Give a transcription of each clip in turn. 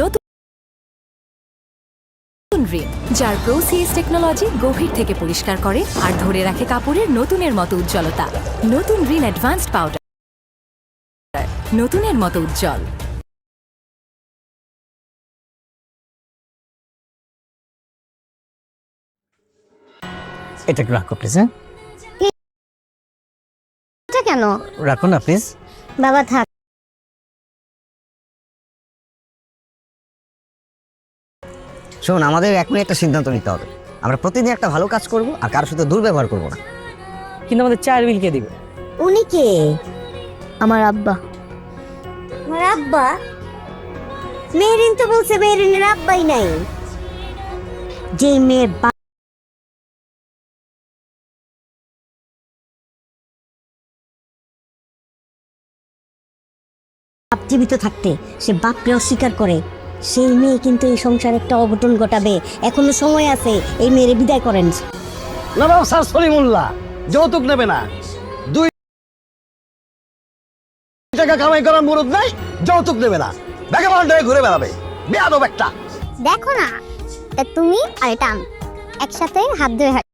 নতুন রিন যার প্রোসিএস টেকনোলজি গভীর থেকে পরিষ্কার করে আর ধরে রাখে কাপড়ের নতুনের মতো উজ্জ্বলতা। নতুন রিন অ্যাডভান্সড পাউডার নতুনের মতো উজ্জ্বল। এটা একটু রাখো প্লিজ হ্যাঁ? এটা কেন? রাখো না প্লিজ বাবা থাক। শোন আমাদের এখনই একটা সিদ্ধান্ত নিতে হবে। আমরা প্রতিদিন একটা ভালো কাজ করব আর কারোর সাথে দুর্ব্যবহার করব না। কিন্তু আমাদের চায়ের বিল কে দিবে? উনি কে? আমার আব্বা। আমার আব্বা? মেরিন তো বলছে মেরিনের আব্বাই নাই। যে মেয়ের বাপ বাপ জীবিত থাকতে সে বাপকে অস্বীকার করে। সেই মেয়ে কিন্তু এই সংসারে একটা অঘটন ঘটাবে। এখনও সময় আছে এই মেয়ের বিদায় করেন। না না স্যার সলিমুল্লাহ যৌতুক নেবে না। দুই টাকা কামাই করার মুরুদ নাই যৌতুক নেবে না। ব্যাগে হয়ে ঘুরে বেড়াবে। বেয়াদব একটা। দেখো না এটা তুমি আর এটা আমি একসাথে হাত ধরে হাঁট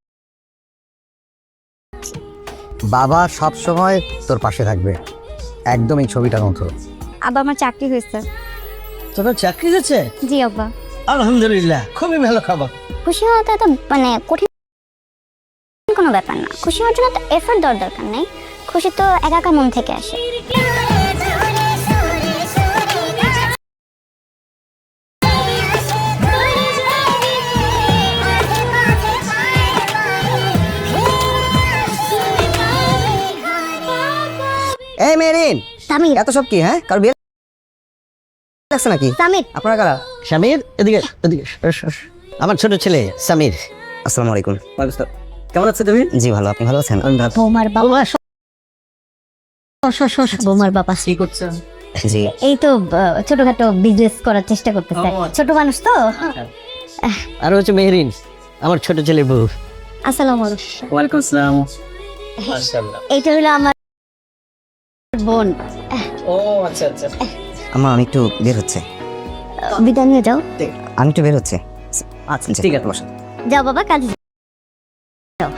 বাবা সব সময় তোর পাশে থাকবে। একদম এই ছবিটার মতো। আব্বা আমার চাকরি হয়েছে। তোদের চাকরি দিচ্ছে জি আব্বা। আলহামদুলিল্লাহ খুবই ভালো খাবার। খুশি হওয়াটা তো মানে কঠিন কোনো ব্যাপার না। খুশি হওয়ার জন্য তো এফোর্ট দেওয়ার দরকার নেই। খুশি তো একা একা মন থেকে আসে। এই মেরিন সামির এত সব কি হ্যাঁ? কারও বিয়ে লাগছে নাকি? সামির। আপনারা কারা? স্বামীর এদিকে এদিকে। আমার ছোট ছেলে সামির। আসসালামু আলাইকুম। কেমন আছে তুমি? জি ভালো। আপনি ভালো আছেন? বৌমার বাবা। বৌমার বাবা। কি জি। এই তো ছোটখাটো বিজনেস করার চেষ্টা করতেছে আচ্ছা। ছোট মানুষ তো? আর হচ্ছে মেহরিন আমার ছোট ছেলে বউ। আসসালামু আলাইকুম। ওয়ালাইকুম আসসালাম। মাশাআল্লাহ এইটা হলো আমার বোন। ও আচ্ছা আচ্ছা। আমা আমি একটু বের হচ্ছে। বিদায় নিয়ে যাও। আমি একটু বের হচ্ছে। আচ্ছা ঠিক আছে বসো। যাও বাবা কাজে যাও।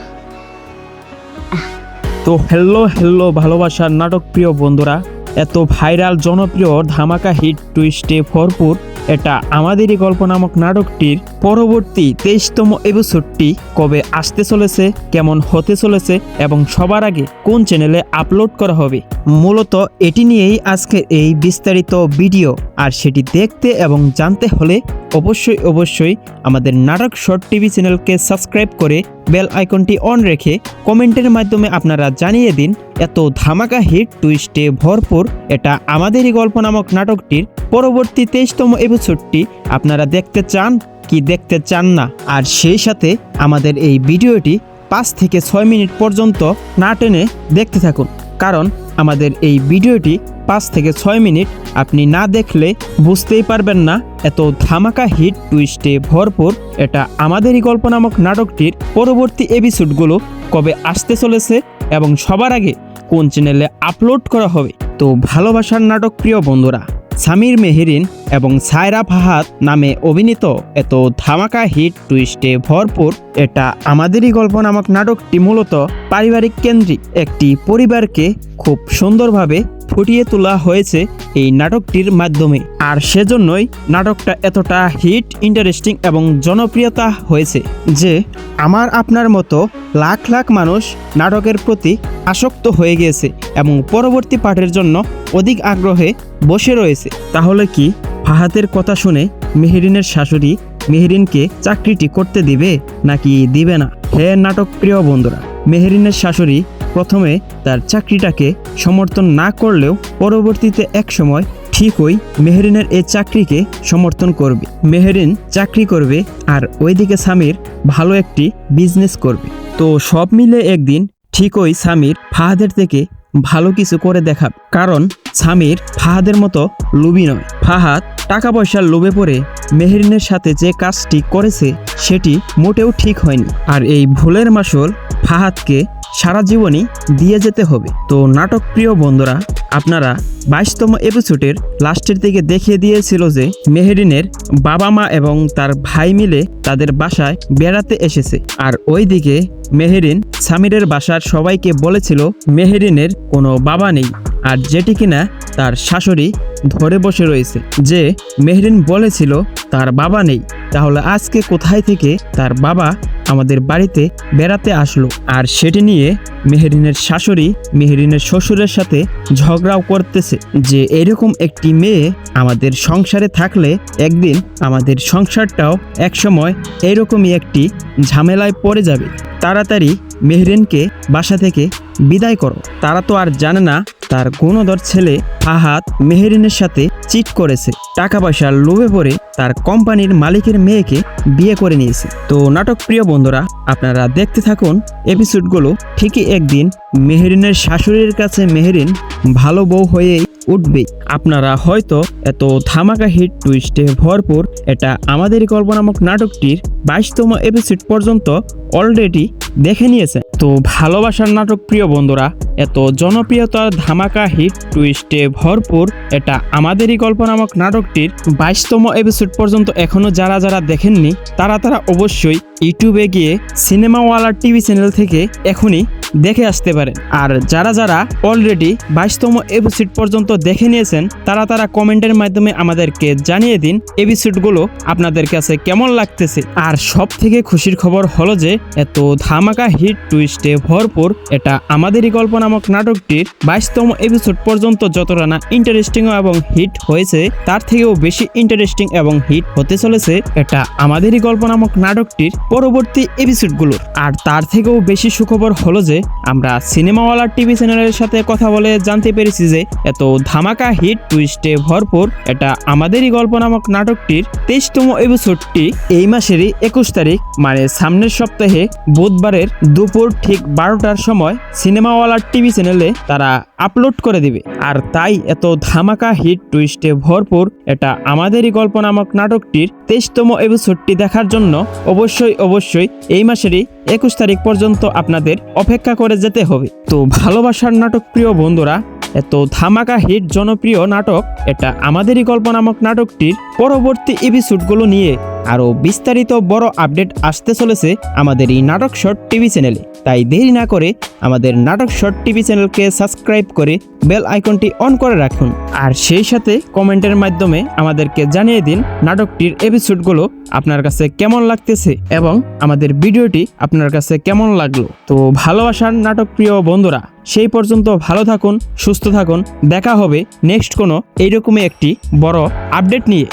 তো হ্যালো হ্যালো ভালোবাসার নাটক প্রিয় বন্ধুরা এত ভাইরাল জনপ্রিয় ধামাকা হিট টুইস্টে ভরপুর এটা আমাদেরই গল্প নামক নাটকটির পরবর্তী তেইশতম এপিসোডটি কবে আসতে চলেছে, কেমন হতে চলেছে এবং সবার আগে কোন চ্যানেলে আপলোড করা হবে? মূলত এটি নিয়েই আজকে এই বিস্তারিত ভিডিও আর সেটি দেখতে এবং জানতে হলে অবশ্যই অবশ্যই আমাদের নাটক শর্ট টিভি চ্যানেলকে সাবস্ক্রাইব করে বেল আইকনটি অন রেখে কমেন্টের মাধ্যমে আপনারা জানিয়ে দিন, এত ধামাকা হিট টুইস্টে ভরপুর এটা আমাদেরই গল্প নামক নাটকটির পরবর্তী তেইশতম এপিসোডটি আপনারা দেখতে চান কি দেখতে চান না? আর সেই সাথে আমাদের এই ভিডিওটি পাঁচ থেকে ছয় মিনিট পর্যন্ত না টেনে দেখতে থাকুন। কারণ আমাদের এই ভিডিওটি পাঁচ থেকে ছয় মিনিট আপনি না দেখলে বুঝতেই পারবেন না এত ধামাকা হিট টুইস্টে ভরপুর এটা আমাদেরই গল্প নামক নাটকটির পরবর্তী এপিসোডগুলো কবে আসতে চলেছে এবং সবার আগে কোন চ্যানেলে আপলোড করা হবে? তো ভালোবাসার নাটক প্রিয় বন্ধুরা সামির মেহেরিন এবং সায়রা ফাহাদ নামে অভিনীত এত ধামাকা হিট টুইস্টে ভরপুর এটা আমাদেরই গল্প নামক নাটকটি মূলত পারিবারিক কেন্দ্রিক একটি পরিবারকে খুব সুন্দরভাবে ফুটিয়ে তোলা হয়েছে এই নাটকটির মাধ্যমে। আর সেজন্যই নাটকটা এতটা হিট, ইন্টারেস্টিং এবং জনপ্রিয়তা হয়েছে যে আমার আপনার মতো লাখ লাখ মানুষ নাটকের প্রতি আসক্ত হয়ে গিয়েছে এবং পরবর্তী পাঠের জন্য অধিক আগ্রহে বসে রয়েছে। তাহলে কি ফাহাদের কথা শুনে মেহেরিনের শাশুড়ি মেহেরিনকে চাকরিটি করতে দিবে নাকি দিবে না? হে নাটক প্রিয় বন্ধুরা, মেহেরিনের শাশুড়ি প্রথমে তার চাকরিটাকে সমর্থন না করলেও পরবর্তীতে এক সময় ঠিকই মেহেরিনের এই চাকরিকে সমর্থন করবে। মেহেরিন চাকরি করবে আর ওইদিকে সামির ভালো একটি বিজনেস করবে। তো সব মিলে একদিন ঠিকই সামির ফাহাদের থেকে ভালো কিছু করে দেখাবে কারণ সামির ফাহাদের মতো লুবি নয়। ফাহাদ টাকা পয়সার লোভে পড়ে মেহরিনের সাথে যে কাজটি করেছে, সেটি মোটেও ঠিক হয়নি। আর এই ভুলের মাসল ফাহাদকে সারা জীবনই দিয়ে যেতে হবে। তো নাটক প্রিয় বন্ধুরা আপনারা বাইশতম এপিসোডের লাস্টের দিকে দেখিয়ে দিয়েছিল যে মেহেরিনের বাবা মা এবং তার ভাই মিলে তাদের বাসায় বেড়াতে এসেছে। আর ওই দিকে মেহেরিন সামিরের বাসার সবাইকে বলেছিল, মেহেরিনের কোনো বাবা নেই। আর যেটি কিনা তার শাশুড়ি ধরে বসে রয়েছে। যে মেহরিন বলেছিল, তার বাবা নেই। তাহলে আজকে কোথায় থেকে তার বাবা আমাদের বাড়িতে বেড়াতে আসলো? আর সেটি নিয়ে মেহরিনের শাশুড়ি মেহরিনের শ্বশুরের সাথে ঝগড়াও করতেছে যে এরকম একটি মেয়ে আমাদের সংসারে থাকলে একদিন আমাদের সংসারটাও একসময় এরকমই একটি ঝামেলায় পড়ে যাবে। তাড়াতাড়ি মেহরিনকে বাসা থেকে বিদায় করো। তারা তো আর জানে না, তার গুণধর ছেলে ফাহাদ মেহেরিনের সাথে চিট করেছে। টাকা পয়সার লোভে পড়ে তার কোম্পানির মালিকের মেয়েকে বিয়ে করে নিয়েছে। তো নাটক প্রিয় বন্ধুরা, আপনারা দেখতে থাকুন এপিসোডগুলো ঠিকই একদিন মেহেরিনের শাশুড়ির কাছে মেহেরিন ভালো বউ হয়েই উঠবে। আপনারা হয়তো এত ধামাকা হিট টুইস্টে ভরপুর এটা আমাদের কল্পনামক নাটকটির বাইশতম এপিসোড পর্যন্ত অলরেডি দেখে নিয়েছে তো ভালোবাসার নাটক প্রিয় বন্ধুরা, এত জনপ্রিয়তার ধামাকা হিট টুইস্টে ভরপুর এটা আমাদেরই গল্প নামক নাটকটির বাইশতম এপিসোড পর্যন্ত এখনও যারা যারা দেখেননি, তারা তারা অবশ্যই ইউটিউবে গিয়ে সিনেমাওয়ালা টিভি চ্যানেল থেকে এখনই দেখে আসতে পারেন আর যারা যারা অলরেডি বাইশতম এপিসোড পর্যন্ত দেখে নিয়েছেন, তারা তারা কমেন্টের মাধ্যমে আমাদেরকে জানিয়ে দিন এপিসোডগুলো আপনাদের কাছে কেমন লাগতেছে। আর সব থেকে খুশির খবর হলো যে, এত ধামাকা হিট টুইস্টে ভরপুর এটা আমাদেরই গল্প নামক নাটকটির বাইশতম এপিসোড পর্যন্ত যতটা না ইন্টারেস্টিং এবং হিট হয়েছে, তার থেকেও বেশি ইন্টারেস্টিং এবং হিট হতে চলেছে এটা আমাদেরই গল্প নামক নাটকটির পরবর্তী এপিসোডগুলোর আর তার থেকেও বেশি সুখবর হলো যে আমরা সিনেমাওয়ালা টিভি চ্যানেলের সাথে কথা বলে জানতে পেরেছি যে, এত ধামাকা হিট টুইস্টে ভরপুর এটা আমাদেরই গল্প নামক নাটকটির তেইশতম এপিসোডটি এই মাসেরই একুশ তারিখ মানে সামনের সপ্তাহে বুধবারের দুপুর ঠিক বারোটার সময় সিনেমাওয়ালার টিভি চ্যানেলে তারা আপলোড করে দিবে। আর তাই এত ধামাকা হিট টুইস্টে ভরপুর এটা আমাদেরই গল্প নামক নাটকটির তেইশতম এপিসোডটি দেখার জন্য অবশ্যই অবশ্যই এই মাসেরই একুশ তারিখ পর্যন্ত আপনাদের অপেক্ষা করে যেতে হবে। তো ভালোবাসার নাটক প্রিয় বন্ধুরা, এত ধামাকা হিট জনপ্রিয় নাটক, এটা আমাদেরই গল্প নামক নাটকটির পরবর্তী এপিসোডগুলো নিয়ে আরও বিস্তারিত বড় আপডেট আসতে চলেছে আমাদের এই নাটক শর্ট টিভি চ্যানেলে তাই দেরি না করে আমাদের নাটক শর্ট টিভি চ্যানেলকে সাবস্ক্রাইব করে বেল আইকনটি অন করে রাখুন। আর সেই সাথে কমেন্টের মাধ্যমে আমাদেরকে জানিয়ে দিন নাটকটির এপিসোডগুলো আপনার কাছে কেমন লাগতেছে এবং আমাদের ভিডিওটি আপনার কাছে কেমন লাগল। তো ভালোবাসার নাটক প্রিয় বন্ধুরা, সেই পর্যন্ত ভালো থাকুন, সুস্থ থাকুন। দেখা হবে নেক্সট কোনো এইরকমই একটি বড় আপডেট নিয়ে।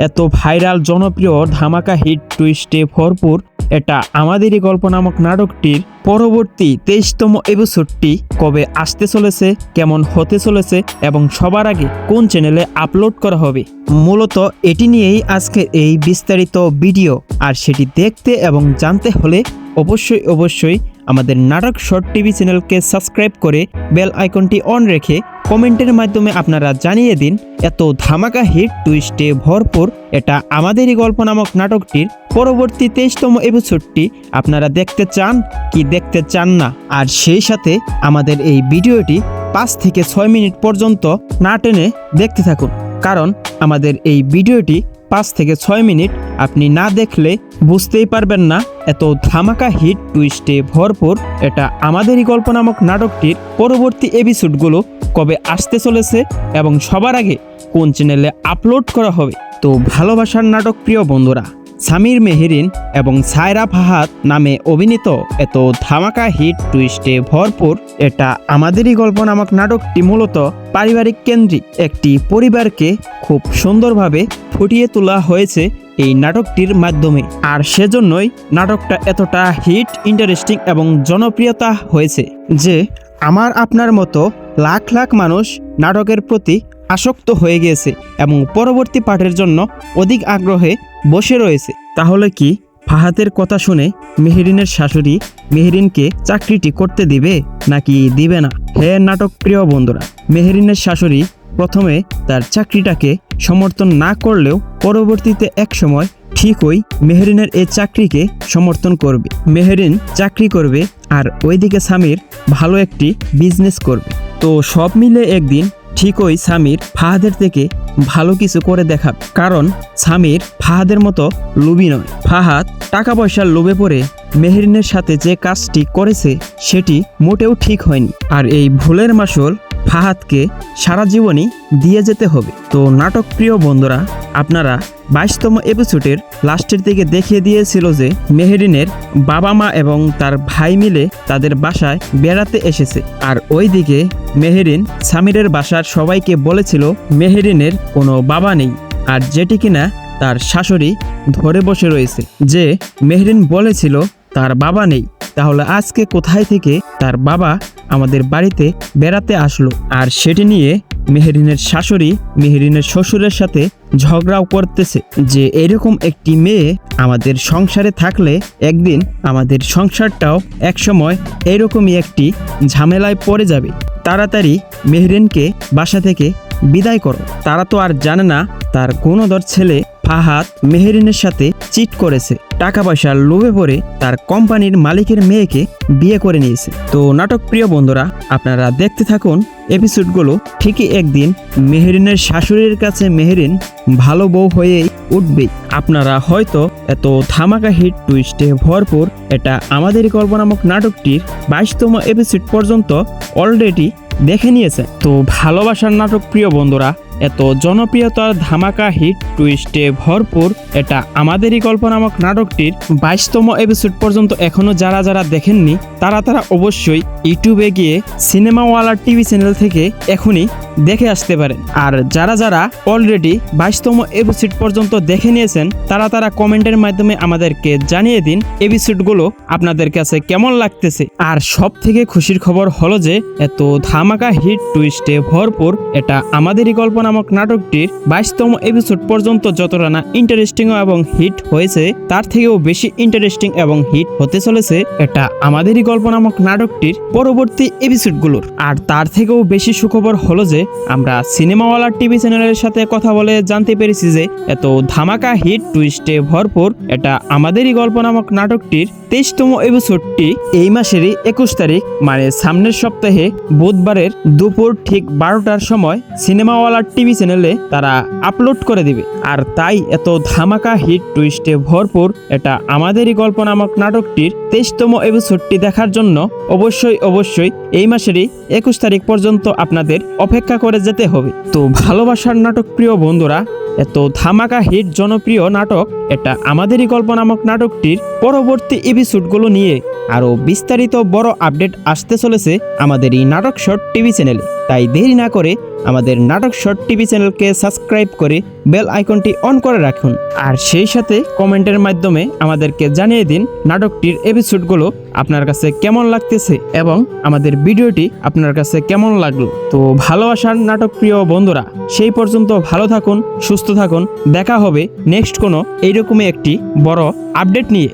এত ভাইরাল জনপ্রিয় ধামাকা হিট টুইস্টে ভরপুর এটা আমাদেরই গল্প নামক নাটকটির পরবর্তী তেইশতম এপিসোডটি কবে আসতে চলেছে, কেমন হতে চলেছে এবং সবার আগে কোন চ্যানেলে আপলোড করা হবে? মূলত এটি নিয়েই আজকে এই বিস্তারিত ভিডিও আর সেটি দেখতে এবং জানতে হলে অবশ্যই অবশ্যই আমাদের নাটক শর্ট টিভি চ্যানেলকে সাবস্ক্রাইব করে বেল আইকনটি অন রেখে কমেন্টের মাধ্যমে আপনারা জানিয়ে দিন, এত ধামাকা হিট টুইস্টে ভরপুর এটা আমাদেরই গল্প নামক নাটকটির পরবর্তী তেইশতম এপিসোডটি আপনারা দেখতে চান কি দেখতে চান না? আর সেই সাথে আমাদের এই ভিডিওটি পাঁচ থেকে ছয় মিনিট পর্যন্ত না টেনে দেখতে থাকুন। কারণ আমাদের এই ভিডিওটি পাঁচ থেকে ছয় মিনিট আপনি না দেখলে বুঝতেই পারবেন না এত ধামাকা হিট টুইস্টে ভরপুর এটা আমাদেরই গল্প নামক নাটকটির পরবর্তী এপিসোডগুলো কবে আসতে চলেছে এবং সবার আগে কোন চ্যানেলে আপলোড করা হবে? তো ভালোবাসার নাটক প্রিয় বন্ধুরা, সামির মেহেরিন এবং সায়রা ফাহাদ নামে অভিনীত এত ধামাকা হিট টুইস্টে ভরপুর, এটা আমাদেরই গল্প নামক নাটকটি মূলত পারিবারিক কেন্দ্রিক একটি পরিবারকে খুব সুন্দরভাবে ফুটিয়ে তোলা হয়েছে এই নাটকটির মাধ্যমে। আর সেজন্যই নাটকটা এতটা হিট ইন্টারেস্টিং এবং জনপ্রিয়তা হয়েছে যে আমার আপনার মতো লাখ লাখ মানুষ নাটকের প্রতি আসক্ত হয়ে গিয়েছে এবং পরবর্তী পাঠের জন্য অধিক আগ্রহে বসে রয়েছে। তাহলে কি ফাহাদের কথা শুনে মেহেরিনের শাশুড়ি মেহেরিনকে চাকরিটি করতে দিবে নাকি দিবে না? হে নাটক প্রিয় বন্ধুরা, মেহেরিনের শাশুড়ি প্রথমে তার চাকরিটাকে সমর্থন না করলেও পরবর্তীতে এক সময় ঠিকই মেহেরিনের এই চাকরিকে সমর্থন করবে। মেহেরিন চাকরি করবে আর ওইদিকে সামির ভালো একটি বিজনেস করবে। তো সব মিলে একদিন ঠিকই সামির ফাহাদের থেকে ভালো কিছু করে দেখাব। কারণ সামির ফাহাদের মতো লোভী নয়। ফাহাদ টাকা পয়সার লোভে পড়ে মেহরিনের সাথে যে কাজটি করেছে সেটি মোটেও ঠিক হয়নি। আর এই ভুলের মাসুল ফাহাদকে সারা জীবনই দিয়ে যেতে হবে। তো নাটক প্রিয় বন্ধুরা, আপনারা বাইশতম এপিসোডের লাস্টের দিকে দেখিয়ে দিয়েছিল যে মেহেরিনের বাবা মা এবং তার ভাই মিলে তাদের বাসায় বেড়াতে এসেছে। আর ওইদিকে মেহেরিন সামিরের বাসার সবাইকে বলেছিল মেহেরিনের কোনো বাবা নেই, আর যেটি কিনা তার শাশুড়ি ধরে বসে রয়েছে, যে মেহরিন বলেছিল তার বাবা নেই। তাহলে আজকে কোথায় থেকে তার বাবা আমাদের বাড়িতে বেড়াতে আসলো? আর সেটি নিয়ে মেহরিনের শাশুড়ি মেহরিনের শ্বশুরের সাথে ঝগড়াও করতেছে যে এরকম একটি মেয়ে আমাদের সংসারে থাকলে একদিন আমাদের সংসারটাও একসময় এরকমই একটি ঝামেলায় পড়ে যাবে। তাড়াতাড়ি মেহরিনকে বাসা থেকে বিদায় করো। তারা তো আর জানে না তার গুণধর ছেলে ফাহাদ মেহেরিনের সাথে চিট করেছে। টাকা পয়সার লোভে পড়ে তার কোম্পানির মালিকের মেয়েকে বিয়ে করে নিয়েছে। তো নাটক প্রিয় বন্ধুরা, আপনারা দেখতে থাকুন এপিসোডগুলো। ঠিকই একদিন মেহেরিনের শাশুড়ির কাছে মেহেরিন ভালো বউ হয়েই উঠবে আপনারা হয়তো এত ধামাকা হিট টুইস্টে ভরপুর এটা আমাদের গল্প নামক নাটকটির বাইশতম এপিসোড পর্যন্ত অলরেডি দেখে নিয়েছে তো ভালোবাসার নাটক প্রিয় বন্ধুরা এত জনপ্রিয়তার ধামাকা হিট টুইস্টে ভরপুর এটা আমাদেরই গল্প নামক নাটকটির বাইশতম এপিসোড পর্যন্ত এখনও যারা যারা দেখেননি, তারা তারা অবশ্যই ইউটিউবে গিয়ে সিনেমাওয়ালা টিভি চ্যানেল থেকে এখনই দেখে আসতে পারেন। আর যারা যারা অলরেডি বাইশতম এপিসোড পর্যন্ত দেখে নিয়েছেন, তারা তারা কমেন্টের মাধ্যমে আমাদেরকে জানিয়ে দিন এপিসোডগুলো আপনাদের কাছে কেমন লাগতেছে। আর সব থেকে খুশির খবর হলো যে, এত ধামাকা হিট টুইস্টে ভরপুর এটা আমাদেরই গল্প নামক নাটকটির বাইশতম এপিসোড পর্যন্ত যতটা না ইন্টারেস্টিং এবং হিট হয়েছে, তার থেকেও বেশি ইন্টারেস্টিং এবং হিট হতে চলেছে এটা আমাদেরই গল্প নামক নাটকটির পরবর্তী এপিসোডগুলোর আর তার থেকেও বেশি সুখবর হলো যে, আমরা সিনেমাওয়ালা টিভি চ্যানেলের সাথে কথা বলে জানতে পেরেছি যে, এত ধামাকা হিট টুইস্টে ভরপুর এটা আমাদেরই গল্প নামক নাটকটির তেইশতম এপিসোডটি এই মাসেরই একুশ তারিখ মানে সামনের সপ্তাহে বুধবারের দুপুর ঠিক বারোটার সময় সিনেমাওয়ালা টিভি চ্যানেলে তারা আপলোড করে দিবে। আর তাই এত ধামাকা হিট টুইস্টে ভরপুর এটা আমাদেরই গল্প নামক নাটকটির তেইশতম এপিসোডটি দেখার জন্য অবশ্যই অবশ্যই এই মাসেরই একুশ তারিখ পর্যন্ত আপনাদের অপেক্ষা করে যেতে হবে। তো ভালোবাসার নাটক প্রিয় বন্ধুরা এত ধামাকা হিট জনপ্রিয় নাটক, এটা আমাদেরই গল্প নামক নাটকটির পরবর্তী এপিসোডগুলো নিয়ে আরও বিস্তারিত বড় আপডেট আসতে চলেছে আমাদের এই নাটক শর্ট টিভি চ্যানেলে। তাই দেরি না করে আমাদের নাটক শর্ট টিভি চ্যানেলকে সাবস্ক্রাইব করে বেল আইকনটি অন করে রাখুন। আর সেই সাথে কমেন্টের মাধ্যমে আমাদেরকে জানিয়ে দিন নাটকটির এপিসোডগুলো আপনার কাছে কেমন লাগতেছে এবং আমাদের ভিডিওটি আপনার কাছে কেমন লাগল। তো ভালোবাসার নাটক প্রিয় বন্ধুরা, সেই পর্যন্ত ভালো থাকুন, সুস্থ থাকুন, দেখা হবে নেক্সট কোনো এইরকমই একটি বড় আপডেট নিয়ে।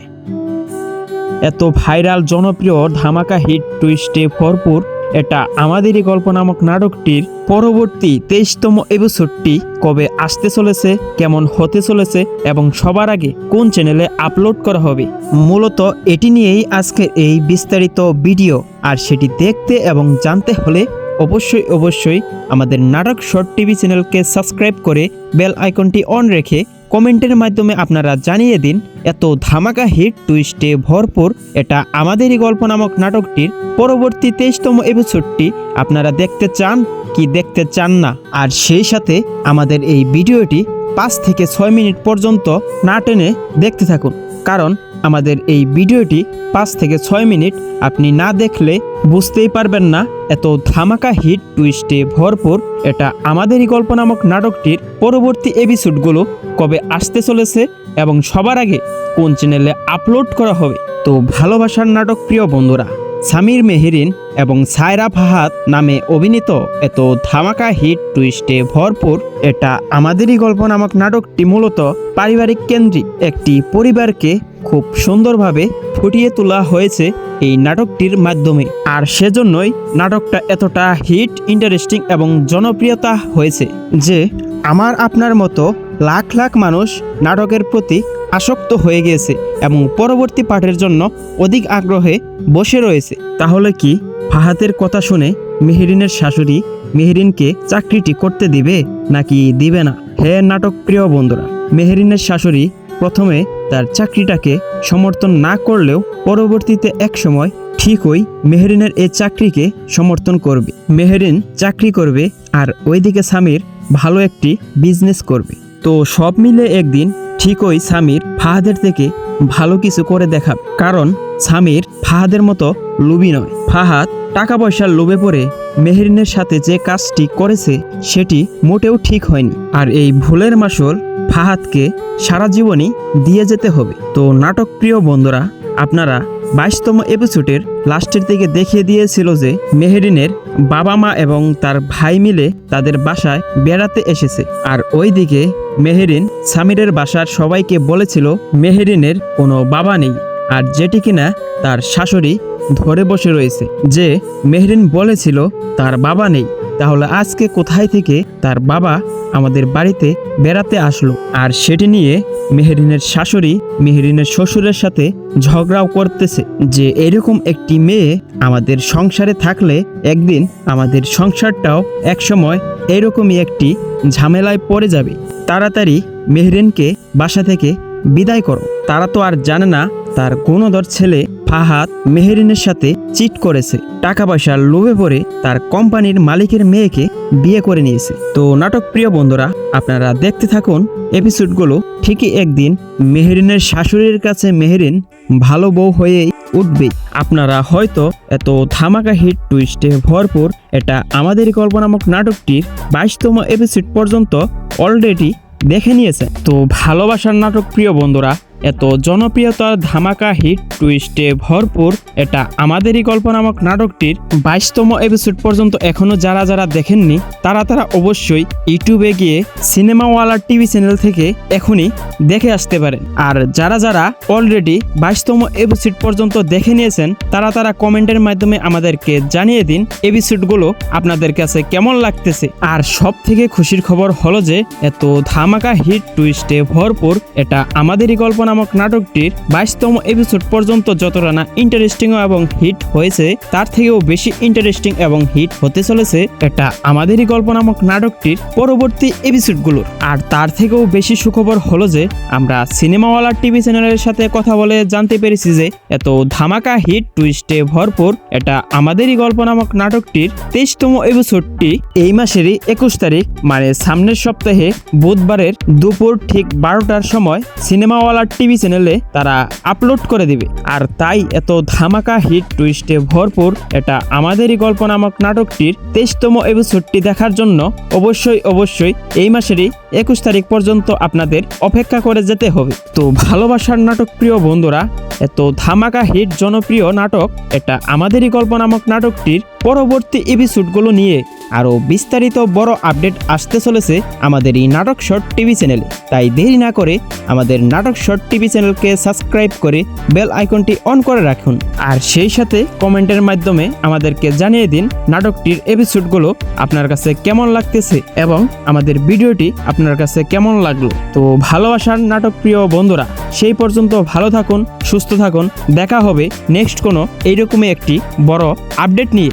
এত ভাইরাল জনপ্রিয়, ধামাকা হিট টুইস্টে ভরপুর এটা আমাদেরই গল্প নামক নাটকটির পরবর্তী তেইশতম এপিসোডটি কবে আসতে চলেছে, কেমন হতে চলেছে এবং সবার আগে কোন চ্যানেলে আপলোড করা হবে? মূলত এটি নিয়েই আজকে এই বিস্তারিত ভিডিও আর সেটি দেখতে এবং জানতে হলে অবশ্যই অবশ্যই আমাদের নাটক শর্ট টিভি চ্যানেলকে সাবস্ক্রাইব করে বেল আইকনটি অন রেখে কমেন্টের মাধ্যমে আপনারা জানিয়ে দিন এত ধামাকা হিট টুইস্টে ভরপুর এটা আমাদেরই গল্প নামক নাটকটির পরবর্তী তেইশতম এপিসোডটি আপনারা দেখতে চান কি দেখতে চান না? আর সেই সাথে আমাদের এই ভিডিওটি পাঁচ থেকে ছয় মিনিট পর্যন্ত না টেনে দেখতে থাকুন। কারণ আমাদের এই ভিডিওটি পাঁচ থেকে ছয় মিনিট আপনি না দেখলে বুঝতেই পারবেন না এত ধামাকা হিট টুইস্টে ভরপুর এটা আমাদেরই গল্প নামক নাটকটির পরবর্তী এপিসোডগুলো কবে আসতে চলেছে এবং সবার আগে কোন চ্যানেলে আপলোড করা হবে? তো ভালোবাসার নাটক প্রিয় বন্ধুরা, সামির মেহেরিন এবং সায়রা ফাহাদ নামে অভিনীত এত ধামাকা হিট টুইস্টে ভরপুর এটা আমাদেরই গল্প নামক নাটকটি মূলত পারিবারিক কেন্দ্রিক একটি পরিবারকে খুব সুন্দরভাবে ফুটিয়ে তোলা হয়েছে এই নাটকটির মাধ্যমে। আর সেজন্যই নাটকটা এতটা হিট, ইন্টারেস্টিং এবং জনপ্রিয়তা হয়েছে যে আমার আপনার মতো লাখ লাখ মানুষ নাটকের প্রতি আসক্ত হয়ে গিয়েছে এবং পরবর্তী পাঠের জন্য অধিক আগ্রহে বসে রয়েছে। তাহলে কি ফাহাদের কথা শুনে মেহেরিনের শাশুড়ি মেহেরিনকে চাকরিটি করতে দিবে নাকি দিবে না? হে নাটক প্রিয় বন্ধুরা, মেহেরিনের শাশুড়ি প্রথমে তার চাকরিটাকে সমর্থন না করলেও পরবর্তীতে এক সময় ঠিকই মেহরিনের এই চাকরিকে সমর্থন করবে। মেহেরিন চাকরি করবে আর ওইদিকে সামির ভালো একটি বিজনেস করবে। তো সব মিলে একদিন ঠিকই সামির ফাহাদের থেকে ভালো কিছু করে দেখাবে। কারণ সামির ফাহাদের মতো লুবি নয়। ফাহাদ টাকা পয়সার লোভে পড়ে মেহেরিনের সাথে যে কাজটি করেছে সেটি মোটেও ঠিক হয়নি। আর এই ভুলের মাসল ফাহাদকে সারা জীবনই দিয়ে যেতে হবে। তো নাটক প্রিয় বন্ধুরা, আপনারা বাইশতম এপিসোডের লাস্টের দিকে দেখিয়ে দিয়েছিল যে মেহেরিনের বাবা মা এবং তার ভাই মিলে তাদের বাসায় বেড়াতে এসেছে। আর ওইদিকে মেহেরিন সামিরের বাসার সবাইকে বলেছিল, মেহেরিনের কোনো বাবা নেই, আর যেটি কিনা তার শাশুড়ি ধরে বসে রয়েছে। যে মেহরিন বলেছিল, তার বাবা নেই। তাহলে আজকে কোথায় থেকে তার বাবা আমাদের বাড়িতে বেড়াতে আসলো? আর সেটি নিয়ে মেহরিনের শাশুড়ি মেহরিনের শ্বশুরের সাথে ঝগড়াও করতেছে যে এরকম একটি মেয়ে আমাদের সংসারে থাকলে একদিন আমাদের সংসারটাও একসময় এরকমই একটি ঝামেলায় পড়ে যাবে। তাড়াতাড়ি মেহরিনকে বাসা থেকে বিদায় করো। তারা তো আর জানে না তার গুণধর ছেলে ফাহাদ মেহেরিনের সাথে চিট করেছে। টাকা পয়সার লোভে পড়ে তার কোম্পানির মালিকের মেয়েকে বিয়ে করে নিয়েছে। তো নাটক প্রিয় বন্ধুরা, আপনারা দেখতে থাকুন এপিসোডগুলো। ঠিকই একদিন মেহেরিনের শাশুড়ির কাছে মেহেরিন ভালো বউ হয়েই উঠবে। আপনারা হয়তো এত ধামাকা হিট টুইস্টে ভরপুর এটা আমাদেরই কল্পনামক নাটকটির বাইশতম এপিসোড পর্যন্ত অলরেডি দেখে নিয়েছেন। তো ভালোবাসার নাটক প্রিয় বন্ধুরা এত জনপ্রিয়তার ধামাকা হিট টুইস্টে ভরপুর এটা আমাদেরই গল্প নামক নাটকটির বাইশতম এপিসোড পর্যন্ত এখনও যারা যারা দেখেননি, তারা তারা অবশ্যই ইউটিউবে গিয়ে সিনেমাওয়ালা টিভি চ্যানেল থেকে এখনই দেখে আসতে পারেন। আর যারা যারা অলরেডি বাইশতম এপিসোড পর্যন্ত দেখে নিয়েছেন, তারা তারা কমেন্টের মাধ্যমে আমাদেরকে জানিয়ে দিন এপিসোডগুলো আপনাদের কাছে কেমন লাগতেছে। আর সব থেকে খুশির খবর হলো যে, এত ধামাকা হিট টুইস্টে ভরপুর এটা আমাদেরই গল্প নামক নাটকটির বাইশতম এপিসোড পর্যন্ত যতটা না ইন্টারেস্টিং এবং হিট হয়েছে, তার থেকেও বেশি ইন্টারেস্টিং এবং হিট হতে চলেছে এটা আমাদেরই গল্প নামক নাটকটির পরবর্তী এপিসোডগুলোর আর তার থেকেও বেশি সুখবর হলো যে, আমরা সিনেমাওয়ালা টিভি চ্যানেলের সাথে কথা বলে জানতে পেরেছি যে, এত ধামাকা হিট টুইস্টে ভরপুর এটা আমাদেরই গল্প নামক নাটকটির তেইশতম এপিসোডটি এই মাসেরই একুশ তারিখ মানে সামনের সপ্তাহে বুধবারের দুপুর ঠিক বারোটার সময় সিনেমাওয়ালা টিভি চ্যানেলে তারা আপলোড করে দিবে। আর তাই এত ধামাকা হিট টুইস্টে ভরপুর এটা আমাদেরই গল্প নামক নাটকটির তেইশতম এপিসোডটি দেখার জন্য অবশ্যই অবশ্যই এই মাসেরই একুশ তারিখ পর্যন্ত আপনাদের অপেক্ষা করে যেতে হবে। তো ভালোবাসার নাটক প্রিয় বন্ধুরা, এত ধামাকা হিট জনপ্রিয় নাটক, এটা আমাদেরই গল্প নামক নাটকটির পরবর্তী এপিসোডগুলো নিয়ে আরও বিস্তারিত বড় আপডেট আসতে চলেছে আমাদের এই নাটক শর্ট টিভি চ্যানেলে তাই দেরি না করে আমাদের নাটক শর্ট টিভি চ্যানেলকে সাবস্ক্রাইব করে বেল আইকনটি অন করে রাখুন। আর সেই সাথে কমেন্টের মাধ্যমে আমাদেরকে জানিয়ে দিন নাটকটির এপিসোডগুলো আপনার কাছে কেমন লাগতেছে এবং আমাদের ভিডিওটি আপনার কাছে কেমন লাগল? তো ভালোবাসার নাটক প্রিয় বন্ধুরা, সেই পর্যন্ত ভালো থাকুন, সুস্থ থাকুন, দেখা হবে নেক্সট কোনো এইরকমই একটি বড় আপডেট নিয়ে।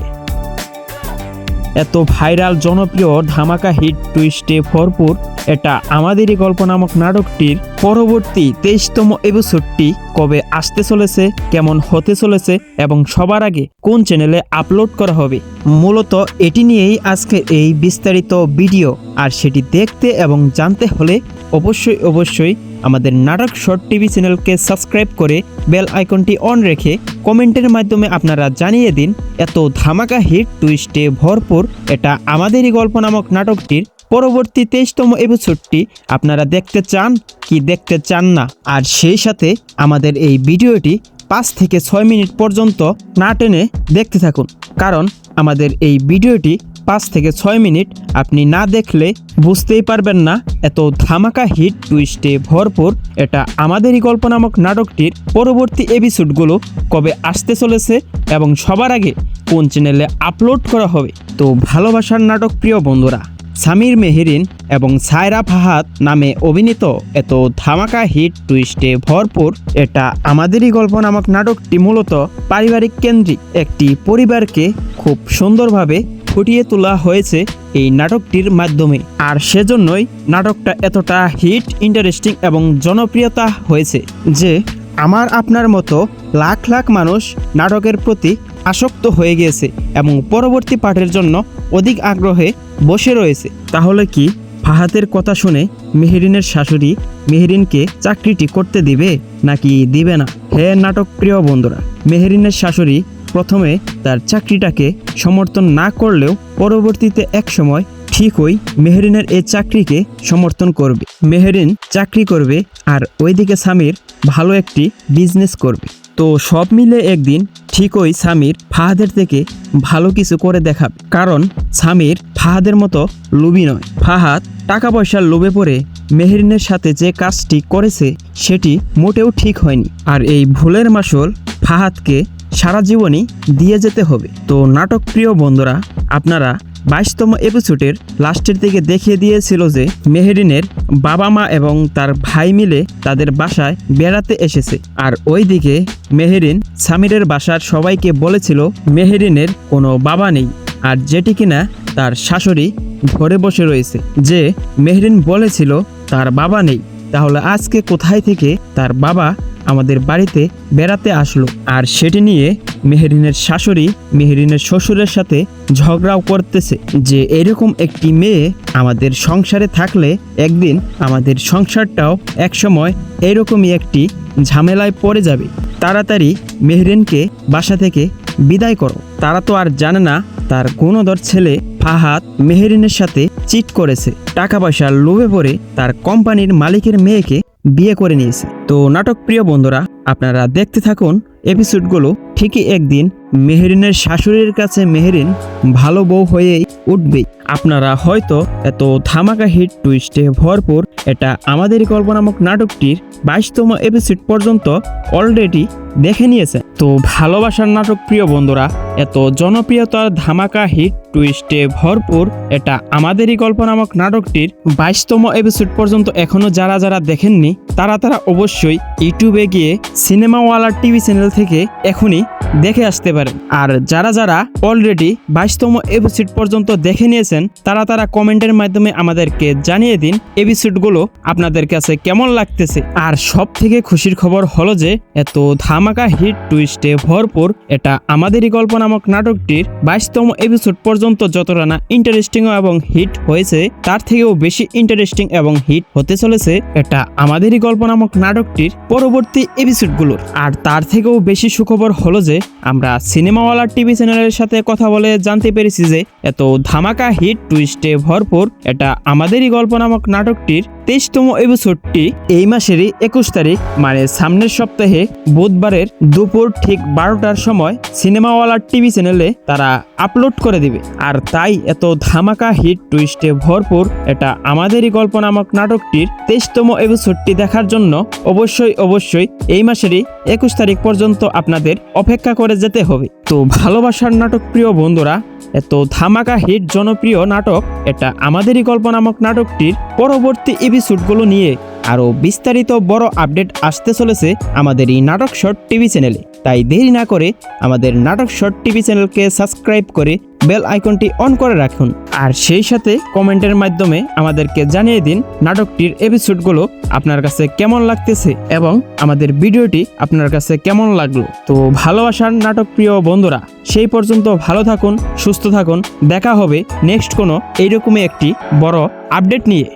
এত ভাইরাল জনপ্রিয় ধামাকা হিট টুইস্টে ভরপুর এটা আমাদেরই গল্প নামক নাটকটির পরবর্তী তেইশতম এপিসোডটি কবে আসতে চলেছে, কেমন হতে চলেছে এবং সবার আগে কোন চ্যানেলে আপলোড করা হবে, মূলত এটি নিয়েই আজকে এই বিস্তারিত ভিডিও আর সেটি দেখতে এবং জানতে হলে অবশ্যই অবশ্যই আমাদের নাটক শর্ট টিভি চ্যানেলকে সাবস্ক্রাইব করে বেল আইকনটি অন রেখে কমেন্টের মাধ্যমে আপনারা জানিয়ে দিন এত ধামাকা হিট টুইস্টে ভরপুর এটা আমাদেরই গল্প নামক নাটকটির পরবর্তী তেইশতম এপিসোডটি আপনারা দেখতে চান কি দেখতে চান না? আর সেই সাথে আমাদের এই ভিডিওটি পাঁচ থেকে ছয় মিনিট পর্যন্ত না টেনে দেখতে থাকুন। কারণ আমাদের এই ভিডিওটি পাঁচ থেকে ছয় মিনিট আপনি না দেখলে বুঝতেই পারবেন না এত ধামাকা হিট টুইস্টে ভরপুর এটা আমাদেরই গল্প নামক নাটকটির পরবর্তী এপিসোডগুলো কবে আসতে চলেছে এবং সবার আগে কোন চ্যানেলে আপলোড করা হবে তো ভালোবাসার নাটক প্রিয় বন্ধুরা, সামির মেহেরিন এবং সায়রা ফাহাদ নামে অভিনীত এত ধামাকা হিট টুইস্টে ভরপুর এটা আমাদেরই গল্প নামক নাটকটি মূলত পারিবারিক কেন্দ্রিক একটি পরিবারকে খুব সুন্দরভাবে ফুটিয়ে তোলা হয়েছে এই নাটকটির মাধ্যমে। আর সেজন্যই নাটকটা এতটা হিট, ইন্টারেস্টিং এবং জনপ্রিয়তা হয়েছে যে আমার আপনার মতো লাখ লাখ মানুষ নাটকের প্রতি আসক্ত হয়ে গিয়েছে এবং পরবর্তী পাঠের জন্য অধিক আগ্রহে বসে রয়েছে। তাহলে কি ফাহাদের কথা শুনে মেহেরিনের শাশুড়ি মেহেরিনকে চাকরিটি করতে দিবে নাকি দিবে না? হে নাটক প্রিয় বন্ধুরা, মেহেরিনের শাশুড়ি প্রথমে তার চাকরিটাকে সমর্থন না করলেও পরবর্তীতে এক সময় ঠিকই মেহেরিনের এই চাকরিকে সমর্থন করবে। মেহেরিন চাকরি করবে আর ওইদিকে সামির ভালো একটি বিজনেস করবে। তো সব মিলে একদিন ঠিকই সামির ফাহাদের থেকে ভালো কিছু করে দেখাবে। কারণ সামির ফাহাদের মতো লুবি নয়। ফাহাদ টাকা পয়সার লোভে পড়ে মেহেরিনের সাথে যে কাজটি করেছে সেটি মোটেও ঠিক হয়নি। আর এই ভুলের মাসল ফাহাদকে সারা জীবনই দিয়ে যেতে হবে। তো নাটক প্রিয় বন্ধুরা, আপনারা বাইশতম এপিসোডের লাস্টের দিকে দেখিয়ে দিয়েছিল যে মেহেরিনের বাবা মা এবং তার ভাই মিলে তাদের বাসায় বেড়াতে এসেছে। আর ওইদিকে মেহেরিন সামিরের বাসার সবাইকে বলেছিল, মেহেরিনের কোনো বাবা নেই। আর যেটি কিনা তার শাশুড়ি ঘরে বসে রয়েছে। যে মেহরিন বলেছিল, তার বাবা নেই। তাহলে আজকে কোথায় থেকে তার বাবা আমাদের বাড়িতে বেড়াতে আসলো। আর সেটি নিয়ে মেহরিনের শাশুড়ি মেহরিনের শ্বশুরের সাথে ঝগড়াও করতেছে যে এরকম একটি মেয়ে আমাদের সংসারে থাকলে একদিন আমাদের সংসারটাও একসময় এরকমই একটি ঝামেলায় পড়ে যাবে। তাড়াতাড়ি মেহরিনকে বাসা থেকে বিদায় করো। তারা তো আর জানে না তার গুণধর ছেলে ফাহাদ মেহেরিনের সাথে চিট করেছে। টাকা পয়সার লোভে পড়ে তার কোম্পানির মালিকের মেয়েকে বিয়ে করে নিয়েছে। তো নাটক প্রিয় বন্ধুরা, আপনারা দেখতে থাকুন এপিসোডগুলো। ঠিকই একদিন মেহেরিনের শাশুড়ির কাছে মেহেরিন ভালো বউ হয়েই উঠবে। আপনারা হয়তো এত ধামাকা হিট টুইস্টে ভরপুর এটা আমাদেরই কল্পনামক নাটকটির বাইশতম এপিসোড পর্যন্ত অলরেডি দেখে নিয়েছে তো ভালোবাসার নাটক প্রিয় বন্ধুরা এত জনপ্রিয়তার ধামাকা হিট টুইস্টে ভরপুর এটা আমাদেরই গল্প নামক নাটকটির বাইশতম এপিসোড পর্যন্ত এখনও যারা যারা দেখেননি, তারা তারা অবশ্যই ইউটিউবে গিয়ে সিনেমাওয়ালা টিভি চ্যানেল থেকে এখনই দেখে আসতে পারেন। আর যারা যারা অলরেডি বাইশতম এপিসোড পর্যন্ত দেখে নিয়েছেন, তারা তারা কমেন্টের মাধ্যমে আমাদেরকে জানিয়ে দিন এপিসোডগুলো আপনাদের কাছে কেমন লাগতেছে। আর সব থেকে খুশির খবর হলো যে, এত ধামাকা হিট টুইস্টে ভরপুর এটা আমাদেরই গল্প নামক নাটকটির বাইশতম এপিসোড পর্যন্ত যতটা না ইন্টারেস্টিং এবং হিট হয়েছে, তার থেকেও বেশি ইন্টারেস্টিং এবং হিট হতে চলেছে এটা আমাদেরই গল্প নামক নাটকটির পরবর্তী এপিসোডগুলোর আর তার থেকেও বেশি সুখবর হলো যে, আমরা সিনেমাওয়ালা টিভি চ্যানেলের সাথে কথা বলে জানতে পেরেছি যে, এত ধামাকা হিট টুইস্টে ভরপুর এটা আমাদেরই গল্প নামক নাটকটির তেইশতম এপিসোডটি এই মাসেরই একুশ তারিখ মানে সামনের সপ্তাহে বুধবারের দুপুর ঠিক বারোটার সময় সিনেমাওয়ালা টিভি চ্যানেলে তারা আপলোড করে দিবে। আর তাই এত ধামাকা হিট টুইস্টে ভরপুর এটা আমাদেরই গল্প নামক নাটকটির তেইশতম এপিসোডটি দেখার জন্য অবশ্যই অবশ্যই এই মাসেরই একুশ তারিখ পর্যন্ত আপনাদের অপেক্ষা করে যেতে হবে। তো ভালোবাসার নাটক প্রিয় বন্ধুরা, এত ধামাকা হিট জনপ্রিয় নাটক এটা আমাদেরই গল্প নামক নাটকটির পরবর্তী এপিসোডগুলো নিয়ে আরও বিস্তারিত বড় আপডেট আসতে চলেছে আমাদের এই নাটক শর্ট টিভি চ্যানেলে। তাই দেরি না করে আমাদের নাটক শর্ট টিভি চ্যানেলকে সাবস্ক্রাইব করে বেল আইকনটি অন করে রাখুন। আর সেই সাথে কমেন্টের মাধ্যমে আমাদেরকে জানিয়ে দিন নাটকটির এপিসোডগুলো আপনার কাছে কেমন লাগতেছে এবং আমাদের ভিডিওটি আপনার কাছে কেমন লাগল। তো ভালোবাসার নাটক প্রিয় বন্ধুরা, সেই পর্যন্ত ভালো থাকুন, সুস্থ থাকুন, দেখা হবে নেক্সট কোনো এইরকমই একটি বড় আপডেট নিয়ে।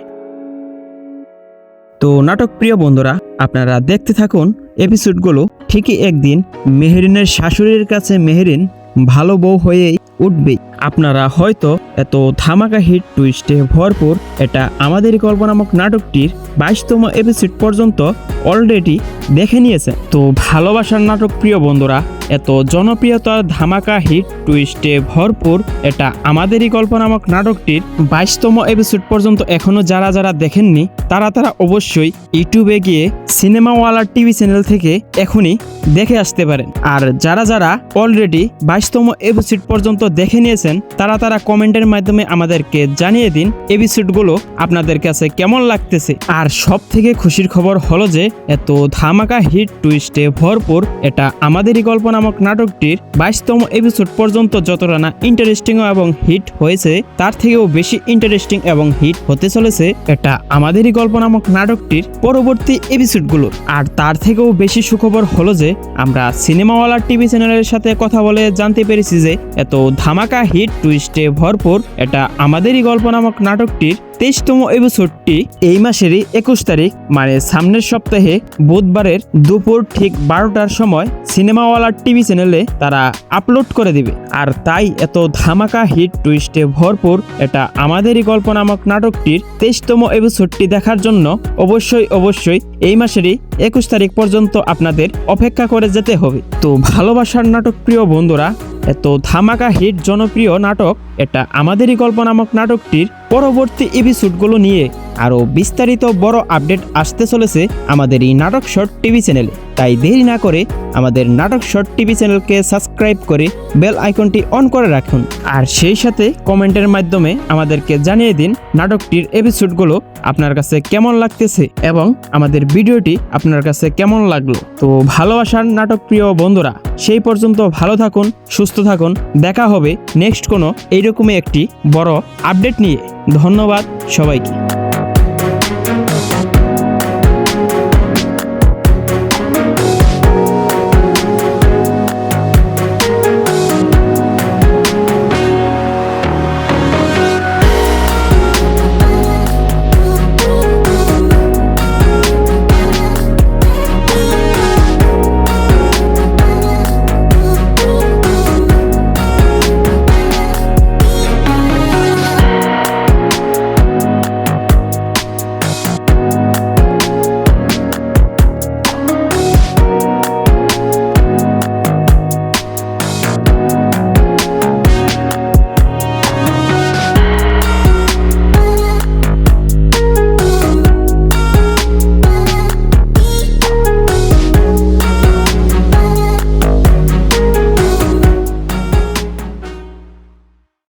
তো নাটক প্রিয় বন্ধুরা, আপনারা দেখতে থাকুন এপিসোডগুলো। ঠিকই একদিন মেহেরিনের শাশুড়ির কাছে মেহেরিন ভালো বউ হয়েই উঠবে। আপনারা হয়তো এত ধামাকা হিট টুইস্টে ভরপুর এটা আমাদের কল্পনামক নাটকটির বাইশতম এপিসোড পর্যন্ত অলরেডি দেখে নিয়েছে তো ভালোবাসার নাটক প্রিয় বন্ধুরা এত জনপ্রিয়তার ধামাকা হিট টুইস্টে ভরপুর এটা আমাদেরই গল্প নামক নাটকটির বাইশতম এপিসোড পর্যন্ত এখনও যারা যারা দেখেননি, তারা তারা অবশ্যই ইউটিউবে গিয়ে সিনেমাওয়ালা টিভি চ্যানেল থেকে এখনই দেখে আসতে পারেন। আর যারা যারা অলরেডি বাইশতম এপিসোড পর্যন্ত দেখে নিয়েছেন, তারা তারা কমেন্টের মাধ্যমে আমাদেরকে জানিয়ে দিন এপিসোডগুলো আপনাদের কাছে কেমন লাগতেছে। আর সব থেকে খুশির খবর হলো যে, এত ধামাকা হিট টুইস্টে ভরপুর এটা আমাদেরই গল্প নামক নাটকটির বাইশতম এপিসোড পর্যন্ত যতটা না ইন্টারেস্টিং এবং হিট হয়েছে, তার থেকেও বেশি ইন্টারেস্টিং এবং হিট হতে চলেছে এটা আমাদেরই গল্প নামক নাটকটির পরবর্তী এপিসোডগুলো আর তার থেকেও বেশি সুখবর হলো যে, আমরা সিনেমাওয়ালা টিভি চ্যানেলের সাথে কথা বলে জানতে পেরেছি যে, এত ধামাকা হিট টুইস্টে ভরপুর এটা আমাদেরই গল্প নামক নাটকটির তেইশতম এপিসোডটি এই মাসেরই একুশ তারিখ। মানে সামনের সপ্তাহে বুধবারের দুপুর ঠিক বারোটার সময় সিনেমাওয়ালা টিভি চ্যানেলে তারা আপলোড করে দিবে। আর তাই এত ধামাকা হিট টুইস্টে ভরপুর এটা আমাদেরই গল্প নামক নাটকটির তেইশতম এপিসোডটি দেখার জন্য অবশ্যই অবশ্যই এই মাসেরই একুশ তারিখ পর্যন্ত আপনাদের অপেক্ষা করে যেতে হবে। তো ভালোবাসার নাটক প্রিয় বন্ধুরা, এত ধামাকা হিট জনপ্রিয় নাটক এটা আমাদেরই গল্প নামক নাটকটির পরবর্তী এপিসোডগুলো নিয়ে আরও বিস্তারিত বড় আপডেট আসতে চলেছে আমাদের এই নাটক শর্ট টিভি চ্যানেলে তাই দেরি না করে আমাদের নাটক শর্ট টিভি চ্যানেলকে সাবস্ক্রাইব করে বেল আইকনটি অন করে রাখুন। আর সেই সাথে কমেন্টের মাধ্যমে আমাদেরকে জানিয়ে দিন নাটকটির এপিসোডগুলো আপনার কাছে কেমন লাগতেছে এবং আমাদের ভিডিওটি আপনার কাছে কেমন লাগল। তো ভালোবাসার নাটক প্রিয় বন্ধুরা, সেই পর্যন্ত ভালো থাকুন, সুস্থ থাকুন, দেখা হবে নেক্সট কোনো এইরকমই একটি বড় আপডেট নিয়ে। ধন্যবাদ সবাইকে।